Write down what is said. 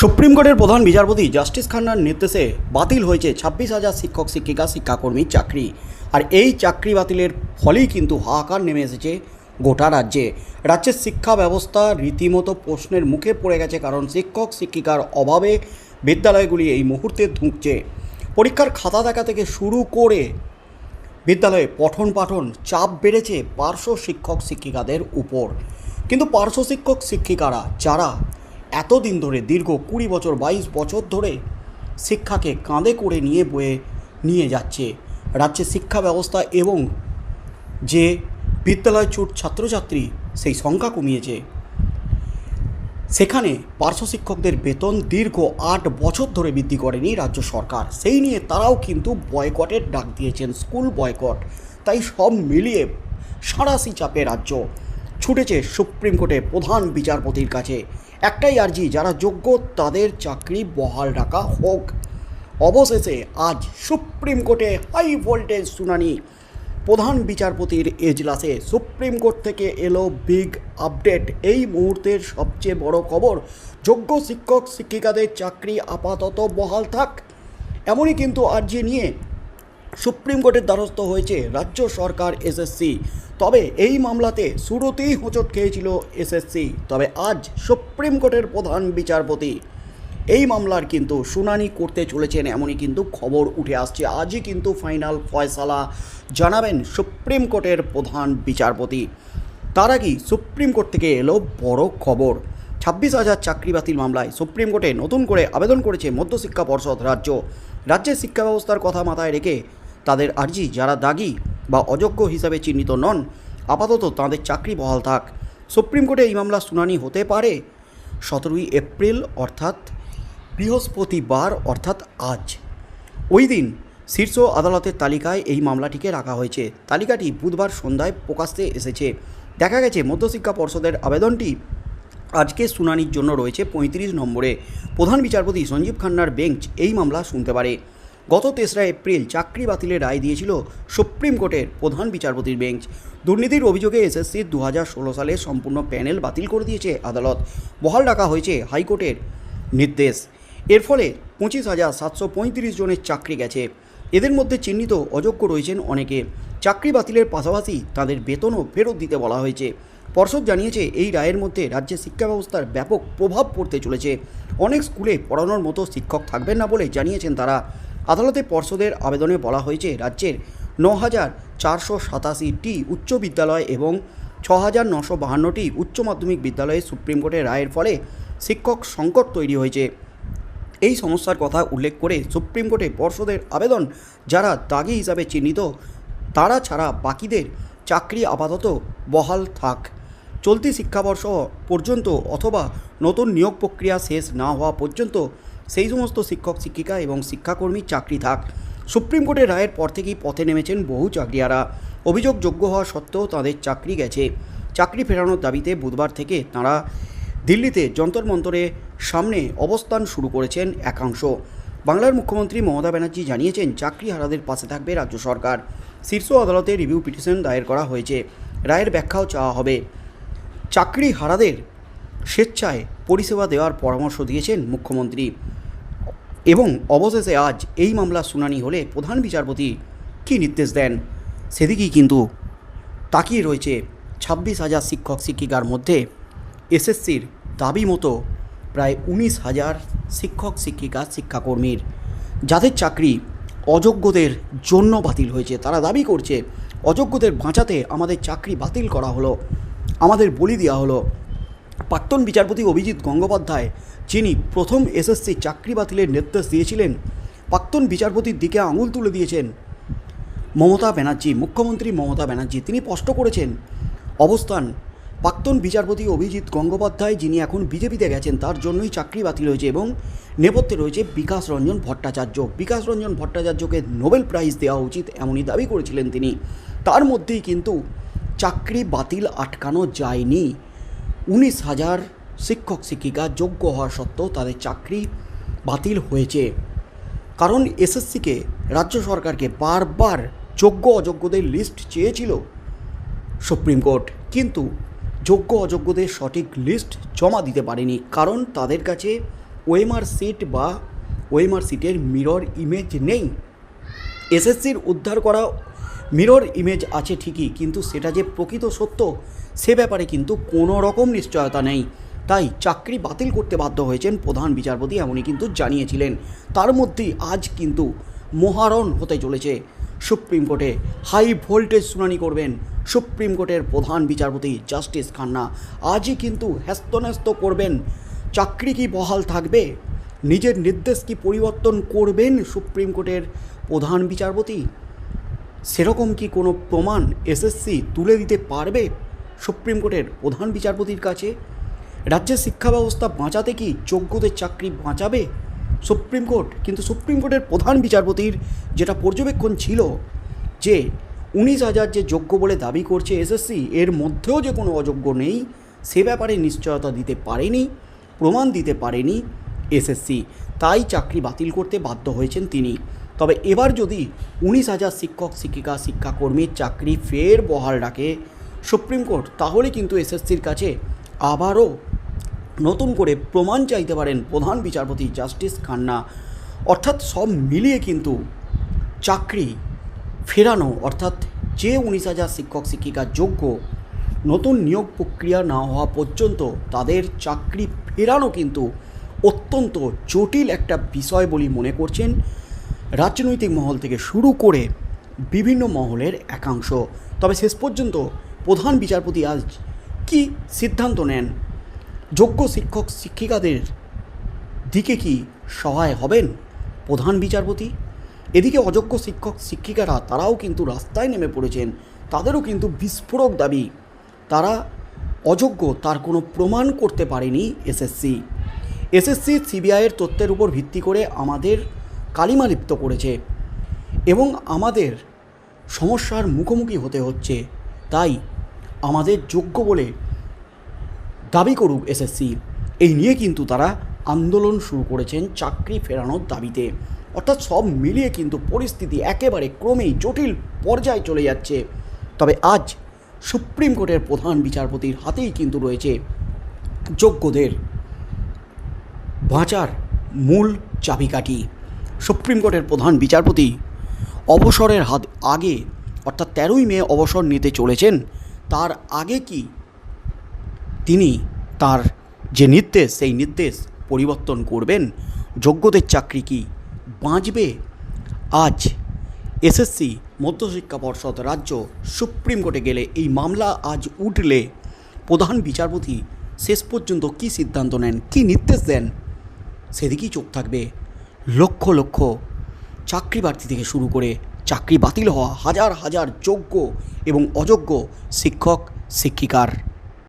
Supreme কোর্টের প্রধান বিচারপতি জাস্টিস খান্নার নির্দেশে বাতিল হয়েছে ছাব্বিশ হাজার শিক্ষক, শিক্ষিকা শিক্ষাকর্মীর চাকরি। আর এই চাকরি বাতিলের ফলেই কিন্তু হাহাকার নেমে এসেছে গোটা রাজ্যে। রাজ্যের শিক্ষা ব্যবস্থা রীতিমতো প্রশ্নের মুখে পড়ে গেছে কারণ শিক্ষক, শিক্ষিকার অভাবে বিদ্যালয়গুলি এই মুহূর্তে ধুঁকছে। পরীক্ষার খাতা দেখা থেকে শুরু করে বিদ্যালয়ে পঠন পাঠন চাপ বেড়েছে পার্শ্ব শিক্ষক, শিক্ষিকাদের উপর। কিন্তু পার্শ্ব শিক্ষক, শিক্ষিকারা, যারা এতদিন ধরে দীর্ঘ কুড়ি বছর বাইশ বছর ধরে শিক্ষাকে কাঁধে করে নিয়ে বয়ে নিয়ে যাচ্ছে রাজ্যের শিক্ষা ব্যবস্থা এবং যে বিদ্যালয় চুট ছাত্রছাত্রী সেই সংখ্যা কমিয়েছে। সেখানে পার্শ্ব শিক্ষকদের বেতন দীর্ঘ আট বছর ধরে বৃদ্ধি করেনি রাজ্য সরকার। সেই নিয়ে তারাও কিন্তু বয়কটের ডাক দিয়েছেন, স্কুল বয়কট। তাই সব মিলিয়ে সাঁড়াশি চাপে রাজ্য ছুটেছে সুপ্রিম কোর্টে প্রধান বিচারপতির কাছে। একটাই আর্জি, যারা যোগ্য তাদের চাকরি বহাল রাখা হোক। অবশেষে আজ সুপ্রিম কোর্টে হাই ভোল্টেজ শুনানি। প্রধান বিচারপতির এজলাসে সুপ্রিম কোর্ট থেকে এলো বিগ আপডেট। এই মুহূর্তের সবচেয়ে বড় খবর, যোগ্য শিক্ষক শিক্ষিকাদের চাকরি আপাতত বহাল থাক। এমনই কিন্তু আর্জি নিয়ে সুপ্রিম কোর্টের দ্বারস্থ হয়েছে রাজ্য সরকার এসএসসি। তবে এই মামলাতে শুরুতেই হোঁচট খেয়েছিল এসএসসি, তবে আজ সুপ্রিম কোর্টের প্রধান বিচারপতি। এই মামলার কিন্তু শুনানি করতে চলেছেন এমনই কিন্তু খবর উঠে আসছে। আজই কিন্তু ফাইনাল ফয়সালা জানাবেন সুপ্রিম কোর্টের প্রধান বিচারপতি। তার আগেই সুপ্রিম কোর্ট থেকে এলো বড় খবর। ছাব্বিশ হাজার চাকরি বাতিল মামলায় সুপ্রিম কোর্টে নতুন করে আবেদন করেছে মধ্যশিক্ষা পর্ষদ রাজ্য। রাজ্যের শিক্ষা ব্যবস্থার কথা মাথায় রেখে তাদের আর্জি যারা দাগি বা অযোগ্য হিসাবে চিহ্নিত নন। আপাতত তাদের চাকরি বহাল থাক। সুপ্রিম কোর্টে এই মামলা শুনানি হতে পারে সতেরোই এপ্রিল, অর্থাৎ বৃহস্পতিবার, অর্থাৎ আজ। ওই দিন শীর্ষ আদালতের তালিকায় এই মামলাটিকে রাখা হয়েছে। তালিকাটি বুধবার সন্ধ্যায় প্রকাশ্যে এসেছে। দেখা গেছে, মধ্যশিক্ষা পর্ষদের আবেদনটি আজকে শুনানির জন্য রয়েছে পঁয়ত্রিশ নম্বরে। প্রধান বিচারপতি সঞ্জীব খান্নার বেঞ্চ এই মামলা শুনতে পারে। গত তেসরা এপ্রিল চাকরি বাতিলের রায় দিয়েছিল সুপ্রিম কোর্টের প্রধান বিচারপতির বেঞ্চ। দুর্নীতির অভিযোগে এসএসসির দু হাজার ষোলো সালে সম্পূর্ণ প্যানেল বাতিল করে দিয়েছে আদালত। বহাল রাখা হয়েছে হাইকোর্টের নির্দেশ। এর ফলে পঁচিশ হাজার সাতশো পঁয়ত্রিশ জনের চাকরি গেছে। এদের মধ্যে চিহ্নিত অযোগ্য রয়েছেন অনেকে। চাকরি বাতিলের পাশাপাশি তাদের বেতনও ফেরত দিতে বলা হয়েছে। পর্ষদ জানিয়েছে, এই রায়ের মধ্যে রাজ্যের শিক্ষা ব্যবস্থার ব্যাপক প্রভাব পড়তে চলেছে। অনেক স্কুলে পড়ানোর মতো শিক্ষক থাকবেন না বলে জানিয়েছেন তারা। আদালতে পর্ষদের আবেদনে বলা হয়েছে, রাজ্যের ন হাজার চারশো সাতাশিটি উচ্চ বিদ্যালয় এবং ছ হাজার নশো বাহান্নটি উচ্চ মাধ্যমিক বিদ্যালয়ে সুপ্রিম কোর্টের রায়ের ফলে শিক্ষক সংকট তৈরি হয়েছে। এই সমস্যার কথা উল্লেখ করে সুপ্রিম কোর্টে পর্ষদের আবেদন, যারা দাগি হিসাবে চিহ্নিত, তারা ছাড়া বাকিদের চাকরি আপাতত বহাল থাক। চলতি শিক্ষাবর্ষ পর্যন্ত অথবা নতুন নিয়োগ প্রক্রিয়া শেষ না হওয়া পর্যন্ত সেই সমস্ত শিক্ষক, শিক্ষিকা এবং শিক্ষাকর্মী চাকরি থাক। সুপ্রিম কোর্টের রায়ের পর থেকেই পথে নেমেছেন বহু চাকরিয়ারা অভিযোগ যোগ্য হওয়া সত্ত্বেও তাদের চাকরি গেছে। চাকরি ফেরানোর দাবিতে বুধবার থেকে তাঁরা দিল্লিতে যন্তর মন্তরের সামনে অবস্থান শুরু করেছেন একাংশ। বাংলার মুখ্যমন্ত্রী মমতা ব্যানার্জি জানিয়েছেন চাকরি হারাদের পাশে থাকবে রাজ্য সরকার। শীর্ষ আদালতে রিভিউ পিটিশন দায়ের করা হয়েছে। রায়ের ব্যাখ্যাও চাওয়া হবে। চাকরি হারাদের স্বেচ্ছায় পরিষেবা দেওয়ার পরামর্শ দিয়েছেন মুখ্যমন্ত্রী। এবং অবশেষে আজ এই মামলার শুনানি হলে প্রধান বিচারপতি কী নির্দেশ দেন সেদিকেই কিন্তু তাকিয়ে রয়েছে ছাব্বিশ হাজার শিক্ষক শিক্ষিকার মধ্যে এসএসসির দাবি মতো প্রায় উনিশ হাজার শিক্ষক শিক্ষিকা শিক্ষাকর্মীর। যাদের চাকরি অযোগ্যদের জন্য বাতিল হয়েছে, তারা দাবি করছে, অযোগ্যদের বাঁচাতে আমাদের চাকরি বাতিল করা হলো, আমাদের বলি দেওয়া হলো। প্রাক্তন বিচারপতি অভিজিৎ গঙ্গোপাধ্যায়, যিনি প্রথম এসএসসি চাকরি বাতিলের নির্দেশ দিয়েছিলেন, প্রাক্তন বিচারপতির দিকে আঙুল তুলে দিয়েছেন। মমতা ব্যানার্জি, মুখ্যমন্ত্রী মমতা ব্যানার্জি, তিনি স্পষ্ট করেছেন, অবস্থান, প্রাক্তন বিচারপতি অভিজিৎ গঙ্গোপাধ্যায়, যিনি এখন বিজেপিতে গেছেন, তার জন্যই চাকরি বাতিল হয়েছে এবং নেপথ্যে রয়েছে বিকাশ রঞ্জন ভট্টাচার্য। বিকাশ রঞ্জন ভট্টাচার্যকে নোবেল প্রাইজ দেওয়া উচিত এমনই দাবি করেছিলেন তিনি। তার মধ্যেই কিন্তু চাকরি বাতিল আটকানো যায়নি। উনিশ হাজার শিক্ষক শিক্ষিকা যোগ্য হওয়া সত্ত্বেও তাদের চাকরি বাতিল হয়েছে। কারণ এসএসসিকে রাজ্য সরকারকে বারবার যোগ্য অযোগ্যদের লিস্ট চেয়েছিল সুপ্রিম কোর্ট। কিন্তু যোগ্য অযোগ্যদের সঠিক লিস্ট জমা দিতে পারেনি। কারণ তাদের কাছে ওএমআর সিট বা ওএমআর সিটের মিরর ইমেজ নেই। এসএসসির উদ্ধার করা মিরর ইমেজ আছে ঠিকই, কিন্তু সেটা যে প্রকৃত সত্য, সে ব্যাপারে কিন্তু কোনো রকম নিশ্চয়তা নেই। তাই চাকরি বাতিল করতে বাধ্য হয়েছেন প্রধান বিচারপতি এমনই কিন্তু জানিয়েছিলেন। তার মধ্যেই আজ কিন্তু মহারণ হতে চলেছে। সুপ্রিম কোর্টে হাই ভোল্টেজ শুনানি করবেন সুপ্রিম কোর্টের প্রধান বিচারপতি জাস্টিস খান্না। আজই কিন্তু হ্যস্তন্যস্ত করবেন। চাকরি কি বহাল থাকবে? নিজের নির্দেশ কি পরিবর্তন করবেন সুপ্রিম কোর্টের প্রধান বিচারপতি? সেরকম কি কোনো প্রমাণ এসএসসি তুলে দিতে পারবে? সুপ্রিম কোর্টের প্রধান বিচারপতির কাছে? রাজ্যের শিক্ষা ব্যবস্থা বাঁচাতে কি যোগ্যদের চাকরি বাঁচাবে? সুপ্রিম কোর্ট, কিন্তু সুপ্রিম কোর্টের প্রধান বিচারপতির যেটা পর্যবেক্ষণ ছিল যে উনিশ হাজার যে যোগ্য বলে দাবি করছে এসএসসি এর মধ্যেও যে কোনো অযোগ্য নেই, সে ব্যাপারে নিশ্চয়তা দিতে পারেনি, প্রমাণ দিতে পারেনি এসএসসি তাই চাকরি বাতিল করতে বাধ্য হয়েছেন তিনি। তবে এবার যদি উনিশ হাজার শিক্ষক, শিক্ষিকা শিক্ষাকর্মীর চাকরি ফের বহাল রাখে সুপ্রিম কোর্ট, তাহলে কিন্তু এসএসসির কাছে আবারও নতুন করে প্রমাণ চাইতে পারেন প্রধান বিচারপতি জাস্টিস খান্না। অর্থাৎ সব মিলিয়ে কিন্তু চাকরি ফেরানো, অর্থাৎ যে উনিশ হাজার শিক্ষক, শিক্ষিকা যোগ্য নতুন নিয়োগ প্রক্রিয়া না হওয়া পর্যন্ত তাদের চাকরি ফেরানো কিন্তু অত্যন্ত জটিল একটা বিষয় বলে মনে করছেন রাজনৈতিক মহল থেকে শুরু করে বিভিন্ন মহলের একাংশ। তবে শেষ পর্যন্ত প্রধান বিচারপতি আজ কি সিদ্ধান্ত নেন? যোগ্য শিক্ষক, শিক্ষিকাদের দিকে কি সহায় হবেন প্রধান বিচারপতি? এদিকে অযোগ্য শিক্ষক, শিক্ষিকারা তারাও কিন্তু রাস্তায় নেমে পড়েছেন। তাদেরও কিন্তু বিস্ফোরক দাবি। তারা অযোগ্য, তার কোনো প্রমাণ করতে পারেনি এসএসসি। এসএসসি, সিবিআইয়ের তথ্যের উপর ভিত্তি করে আমাদের কালিমালিপ্ত করেছে এবং আমাদের সমস্যার মুখোমুখি হতে হচ্ছে। তাই আমাদের যোগ্য বলে দাবি করুক এসএসসি এই নিয়ে কিন্তু তারা আন্দোলন শুরু করেছেন চাকরি ফেরানোর দাবিতে। অর্থাৎ সব মিলিয়ে কিন্তু পরিস্থিতি একেবারে ক্রমেই জটিল পর্যায়ে চলে যাচ্ছে। তবে আজ সুপ্রিম কোর্টের প্রধান বিচারপতির হাতেই কিন্তু রয়েছে যোগ্যদের বাঁচার মূল চাবিকাঠি। সুপ্রিম কোর্টের প্রধান বিচারপতি অবসরের হাত আগে, অর্থাৎ তেরোই মে অবসর নিতে চলেছেন, তার আগে কি তিনি তার যে নির্দেশ, সেই নির্দেশ পরিবর্তন করবেন? যোগ্যদের চাকরি কি বাঁচবে? আজ এসএসসি, মধ্যশিক্ষা পর্ষদ রাজ্য সুপ্রিম কোর্টে গেলে এই মামলা আজ উঠলে প্রধান বিচারপতি শেষ পর্যন্ত কী সিদ্ধান্ত নেন, কী নির্দেশ দেন, সেদিকেই চোখ থাকবে। লক্ষ লক্ষ চাকরি প্রার্থী থেকে শুরু করে চাকরি বাতিল হওয়া হাজার হাজার যোগ্য এবং অযোগ্য শিক্ষক, শিক্ষিকার